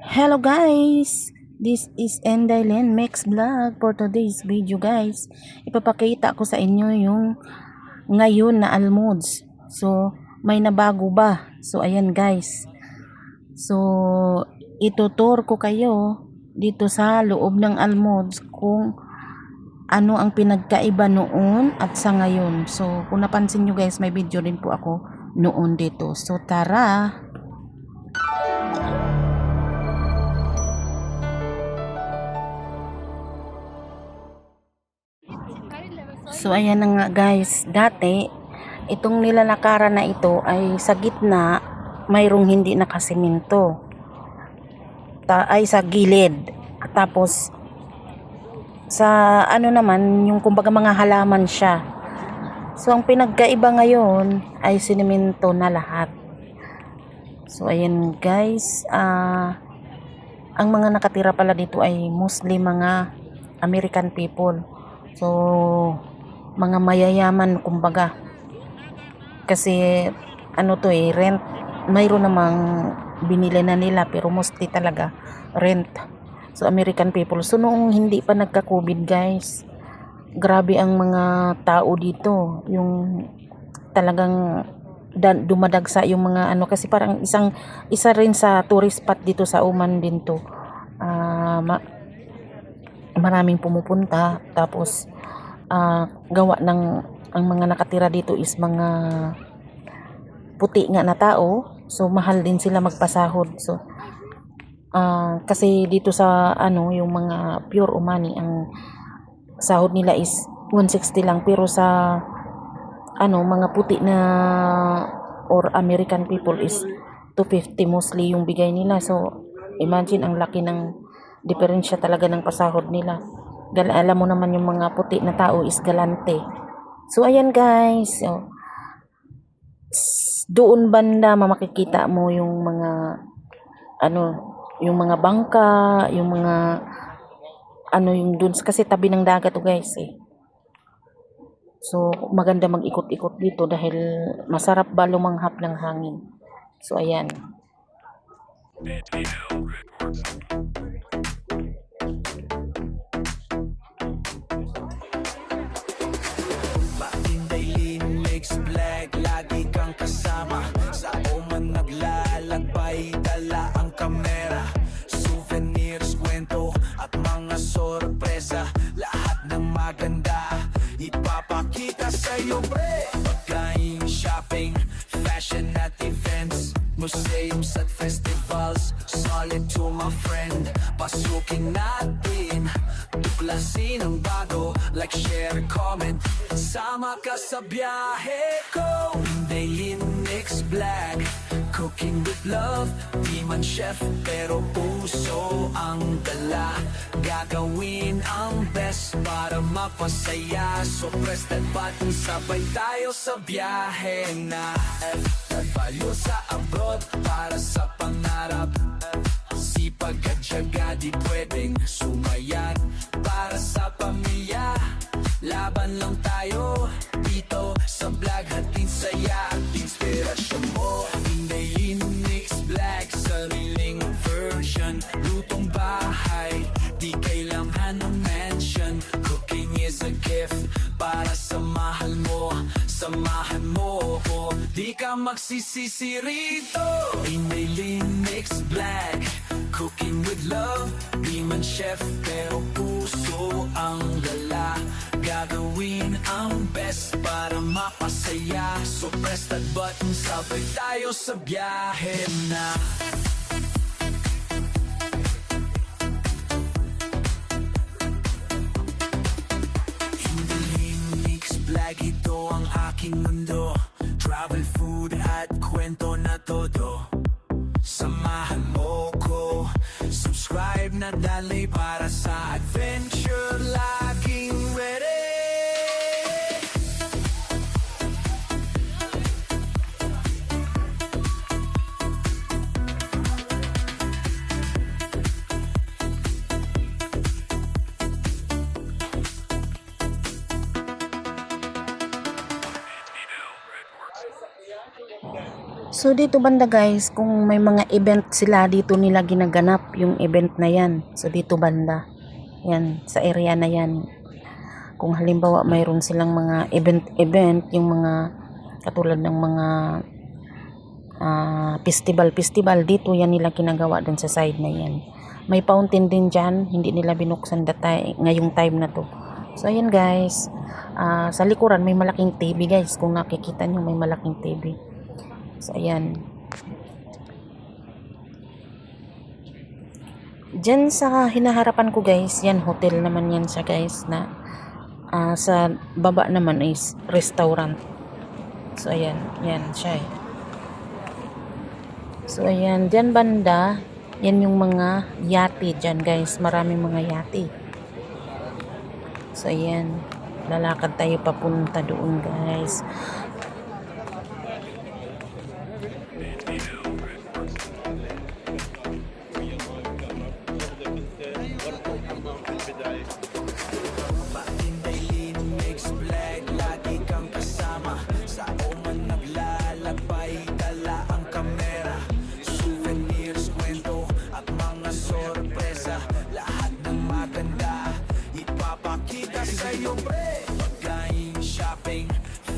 Hello guys! This is Endailen Max Vlog for today's video guys. Ipapakita ko sa inyo yung ngayon na almods. So, may nabago ba? So, ayan guys. So, itutur ko kayo dito sa loob ng almods kung ano ang pinagkaiba noon at sa ngayon. So, kung napansin nyo guys, may video rin po ako noon dito. So, tara! So ayan na nga guys, dati itong nilalakaran na ito ay sa gitna mayroong hindi nakasiminto. Ta ay sa gilid. Tapos sa ano naman yung kumbaga mga halaman siya. So ang pinagkaiba ngayon ay siniminto na lahat. So ayan guys, ah ang mga nakatira pala dito ay mostly mga American people. So mga mayayaman kumbaga. Kasi ano to eh rent. Mayroon namang binili na nila pero mostly talaga rent. So American people. So noong hindi pa nagka covid guys grabe ang mga tao dito. Yung talagang dumadagsa yung mga ano kasi parang isang isa rin sa tourist spot dito sa Oman din to. Ah, ma- maraming pumupunta. Tapos ah, gawa ng ang mga nakatira dito is mga puti nga na tao. So mahal din sila magpasahod. So ah, kasi dito sa ano yung mga pure umani ang sahod nila is 160 lang. Pero sa ano mga puti na or American people is 250 mostly yung bigay nila. So imagine ang laki ng diferensya talaga ng pasahod nila Gal alam mo naman yung mga puti na tao is galante. So ayan guys, so, s- doon banda makikita mo yung mga ano, yung mga bangka, yung mga ano yung dun kasi tabi ng dagat to guys eh. So maganda mag-ikot-ikot dito dahil masarap ba lumanghap ng hangin. So ayan. Patindaylin Sa'yo pre Pagkain, shopping Fashion at events. Museums at festivals Solid to my friend. Pasukin natin Tuklasin ang bago. Like, share, comment. Sama ka sa biyahe ko. Daily Mix Black Cooking with love Di man chef pero puso ang dala. Gagawin ang best para mapasaya. So press that button Sabay tayo sa biyahe na. Nagbalyo sa abroad Para sa pangarap. Sipag at tiyaga di pwedeng sumayan. Para sa pamilya Laban lang tayo. Dito sa vlog Hatid saya at inspirasyon mo magsisisi rito. Hindi mix black Cooking with love. Di man chef pero puso ang dala Gagawin ang best para mapasaya. So press that button Sabay tayo sa biyahe na. Mix black ito ang aking mundo Travel, food at kwento na todo. Samahan mo ko. Subscribe na dali para sa adventure Laging So dito banda guys, kung may mga event sila dito nila ginaganap yung event na yan. So dito banda. Yan, sa area na yan. Kung halimbawa mayroon silang mga event-event, yung mga katulad ng mga ah, festival-festival dito yan nila ginagawa dun sa side na yan. May fountain din dyan, hindi nila binuksan datay ngayong time na to. So ayan guys, Ah, sa likuran may malaking TV guys, kung nakikita nyo may malaking TV. So, ayan. Diyan sa hinaharapan ko guys, yan hotel naman yan siya guys na ah, sa baba naman is restaurant. So ayan, yan siya eh. So ayan, diyan banda, yan yung mga yate diyan guys, maraming mga yate. So ayan, lalakad tayo papunta doon guys. Pre Pagkain, shopping,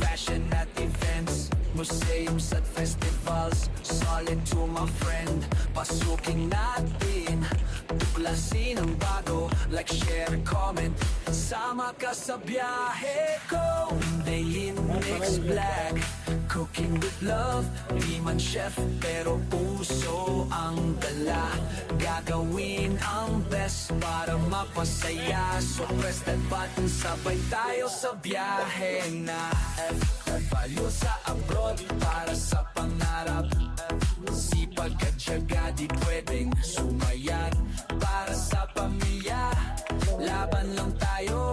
fashion at events Museums at festivals, solid to my friend Pasukin natin, tuklasin ang bago Like, share, comment, sama ka sa biyahe ko Daily mix black, cooking with love Di man chef, pero puso ang dala. Gagawin ang best para mapasaya. So press that button, sabay tayo sa biyahe na. Value sa abroad para sa pangarap. Sipag at syaga di pwedeng sumayat. Para sa pamilya Laban lang tayo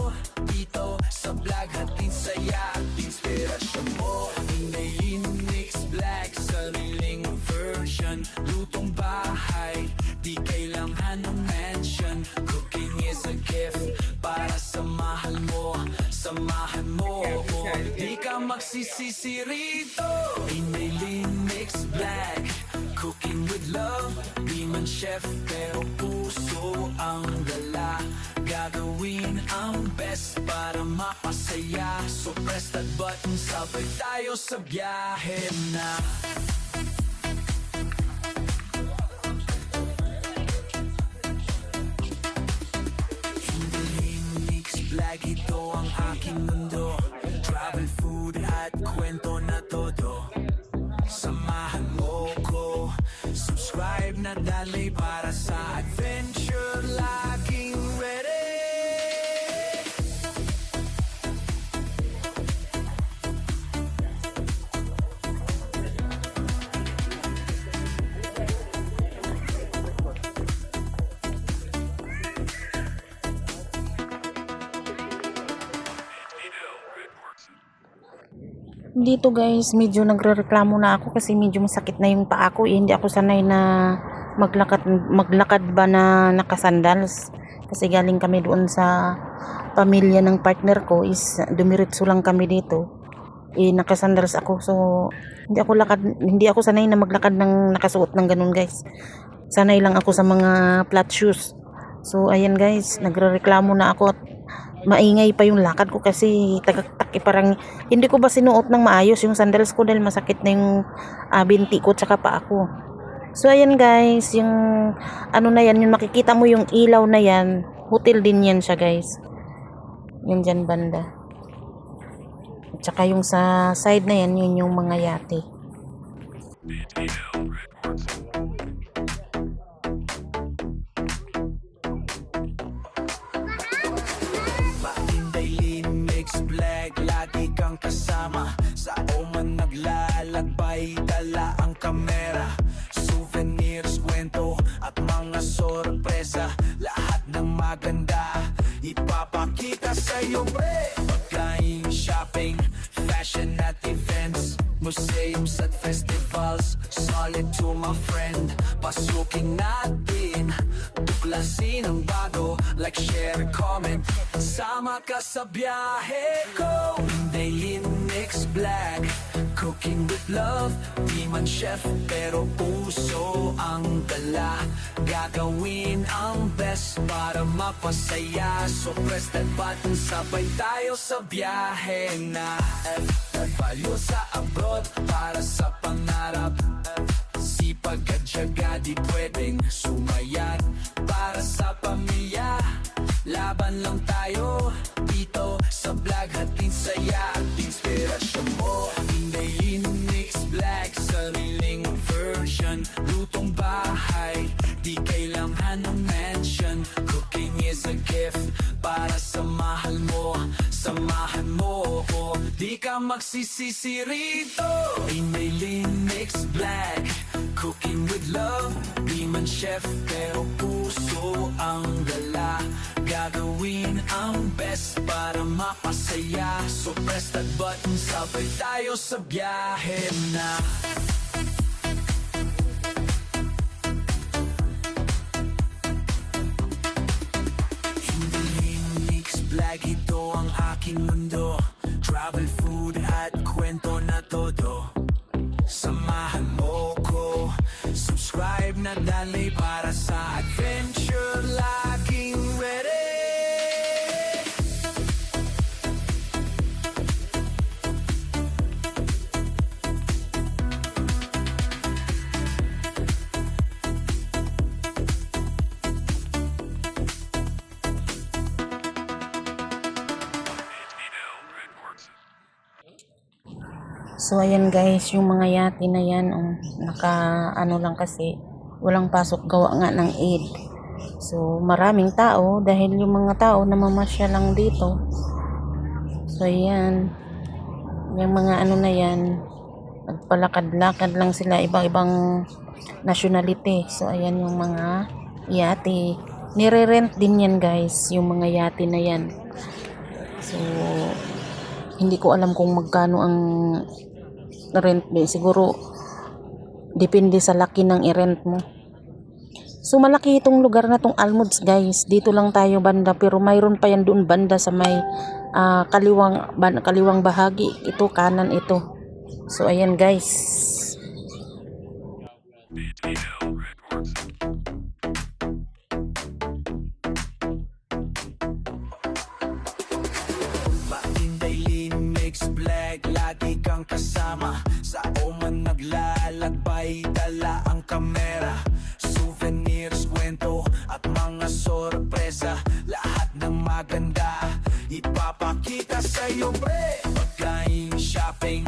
Samahan mo ako. Di ka magsisisi rito. Inayin mix black. Cooking with love. Di man chef pero puso ang dala. Gagawin ang best para mapasaya. So press that button Sabay tayo sa biyahe na ang aking mundo. Travel, food at kwento na todo. Samahan mo ko. Subscribe na dali para sa adventure Dito guys, medyo nagrereklamo na ako kasi medyo masakit na yung paa ko. Eh, hindi ako sanay na maglakad, maglakad ba na nakasandals. Kasi galing kami doon sa pamilya ng partner ko is dumiritso lang kami dito. Eh, nakasandals ako. So, hindi ako lakad, hindi ako sanay na maglakad ng nakasuot ng ganun guys. Sanay lang ako sa mga flat shoes. So, ayan guys, nagrereklamo na ako at maingay pa yung lakad ko kasi tagaktak eh, parang hindi ko ba sinuot ng maayos yung sandals ko dahil masakit na yung ah, binti ko tsaka pa ako. So ayan guys, yung ano na yan, yung makikita mo yung ilaw na yan, hotel din yan siya guys. Yan dyan banda. At saka yung sa side na yan, yun yung mga yate. Patindaylin, kang kasama. Sa man naglalakbay, dala ang kamera. Souvenirs, kwento at mga sorpresa. Lahat ng maganda, ipapakita sa'yo pre. Pagkain, shopping, fashion at events Museums at festivals, solid to my friend Pasukin natin, tuklasin ang bago Like, share, comment, sama ka sa biyahe ko. Daily mix black, Cooking with love, di man chef pero puso ang dala. Gagawin ang best para mapasaya. So press that button, sabay tayo sa biyahe na Valyo sa abroad para sa pangarap. Sipag at tiyaga di pwedeng sumayat. Para sa pamilya, laban lang tayo. Dito sa vlog hatin saya at inspirasyon mo. Hindi mix black, sariling version. Lutong bahay, di kailangan magsisisi rito. Hindi mix black, cooking with love. Di man chef pero puso ang dala. Gagawin ang best para mapasaya. So press that button, sabay tayo sa biyahe na. Hindi mix black ito ang aking mundo. Travel, food kwento na todo. Samahan mo ko. Subscribe na dali para So ayan guys, yung mga yati na yan, oh, naka ano lang kasi, walang pasok gawa nga ng aid. So maraming tao dahil yung mga tao namamasya lang dito. So ayan, yung mga ano na yan, nagpalakad-lakad lang sila, ibang-ibang nationality. So ayan yung mga yati. Nire-rent din yan guys, yung mga yati na yan. So, hindi ko alam kung magkano ang rent din. Siguro, depende sa laki ng i-rent mo. So, malaki itong lugar na tong Almods, guys. Dito lang tayo banda, pero mayroon pa yan doon banda sa may ah, kaliwang, ban, kaliwang bahagi. Ito, kanan ito. So, ayan, guys. Patinday kasama. Sa oman naglalakbay, dala ang kamera Souvenirs, kwento at mga sorpresa. Lahat ng maganda, ipapakita sa'yo pre. Pagkain, shopping,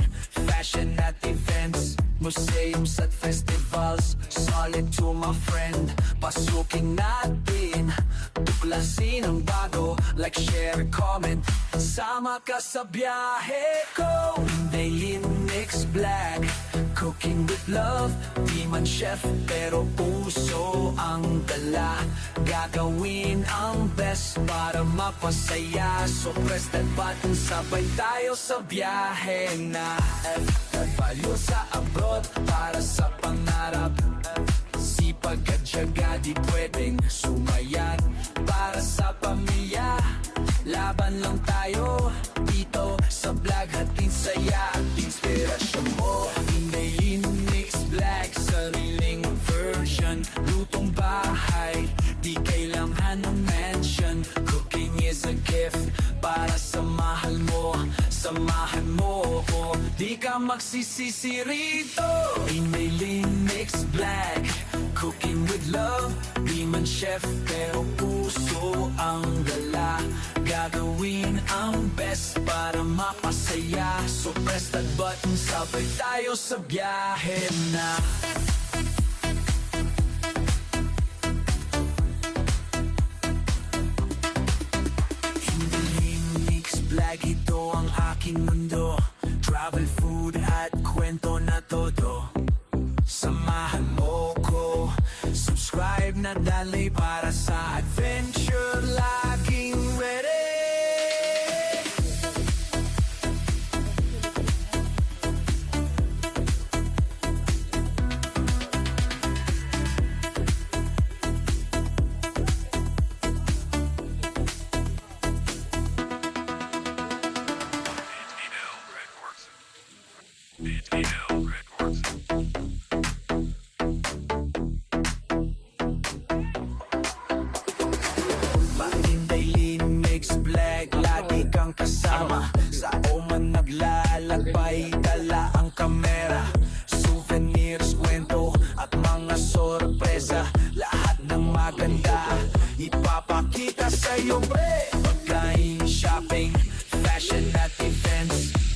fashion at events Museums at festivals, solid to my friend Pasukin natin, tuklasin ang bago Like, share, comment, sama ka sa biyahe ko. Daily mix black, cooking with love. Di man chef pero puso ang dala. Gagawin ang best para mapasaya. So press that button, sabay tayo sa biyahe na. Valyo sa abroad para sa pangarap. Sipag at tiyaga di pwedeng sumayat Para sa pamilya, laban lang tayo Dito sa vlog hatin saya at inspirasyon mo. Hindi mix black, sariling version. Lutong bahay, di kailangan ng mention Cooking is a gift para sa mahal mo Samahan mo ko, di ka magsisisi rito. Emailing mix black, cooking with love. Di man chef pero puso ang dala Gagawin ang best para mapasaya. So press that button, sabay tayo sa biyahe na. Hindi mix black ito ang aking mundo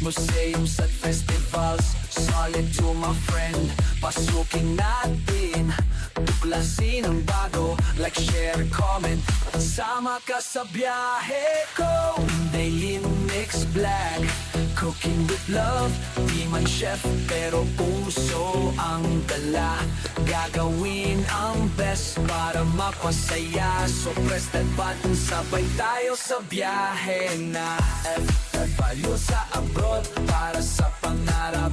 Museums at festivals. Solid to my friend Pasukin natin. Tuklasin ang bago Like, share, comment. Sama ka sa biyahe ko. Daily Mix Black Cooking with love. Di man chef pero puso ang dala. Gagawin ang best para mapasaya. So press that button. Sabay tayo sa biyahe na value sa abroad para sa pangarap.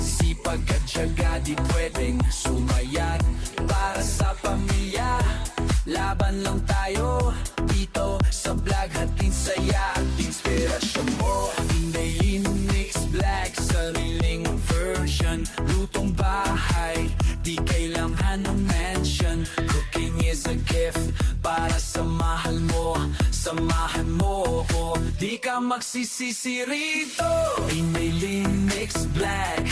Sipag at tiyaga di pwedeng sumayat Para sa pamilya Laban lang tayo. Dito sa vlog Hatid saya. At inspirasyon mo Daily Mix. Black Sariling version. Lutong bahay Di kailangan ng mansion Cooking is a gift Para sa mahal mo. Samahan mo ko Di ka magsisisi rito. Daily Mix Black.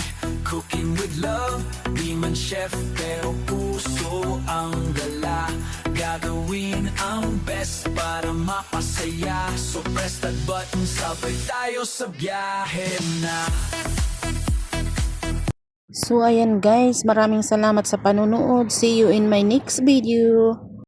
Cooking with love. Di man chef pero puso ang dala. Gagawin ang best para mapasaya. So press that button sabay tayo sa biyahe na So ayan guys, maraming salamat sa panunood. See you in my next video.